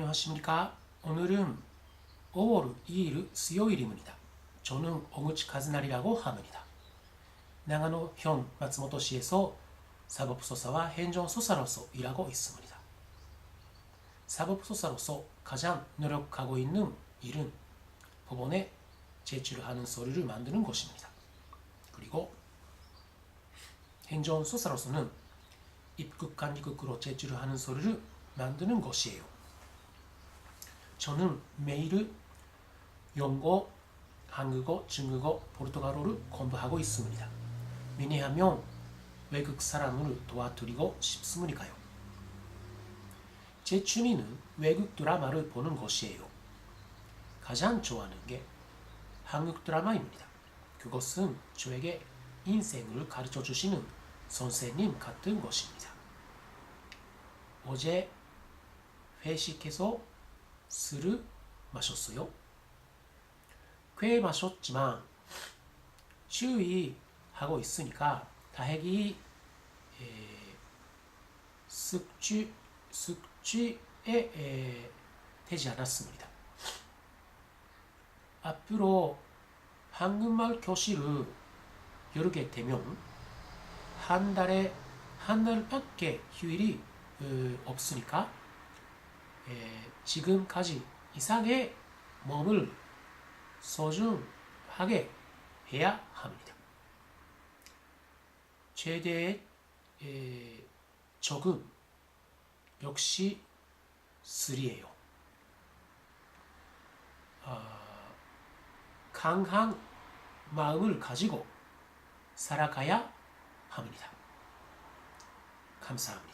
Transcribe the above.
안녕하십니까? 오늘은 5월 2일 수요일입니다. 저는 오구치 카즈나리라고 합니다. 나가노 현 마츠모토시에서 사법소사와 행정소사로서 일하고 있습니다. 사법소사로서 가장 노력하고 있는 일은 법원에 제출하는 서류를 만드는 것입니다. 그리고 행정소사로서는 입국관리국으로 제출하는 서류를 만드는 것이에요. 저는 매일 영어, 한국어, 중국어, 포르투갈어를 공부하고 있습니다. 왜냐하면 외국 사람을 도와드리고 싶습니까요. 제 취미는 외국 드라마를 보는 것이에요. 가장 좋아하는 게 한국 드라마입니다. 그것은 저에게 인생을 가르쳐 주시는 선생님 같은 것입니다. 어제 회식해서 술을 마셨어요. 꽤 마셨지만 주의하고 있으니까 다행히 에, 숙주 숙주에 에, 되지 않았습니다. 앞으로 한국말 교실을 열게 되면 한 달에 한 달밖에 휴일이 어, 없으니까 에, 지금까지 이상의 몸을 소중하게 해야 합니다. 최대의 에, 적은 역시 술이에요. 아, 강한 마음을 가지고 살아가야 합니다. 감사합니다.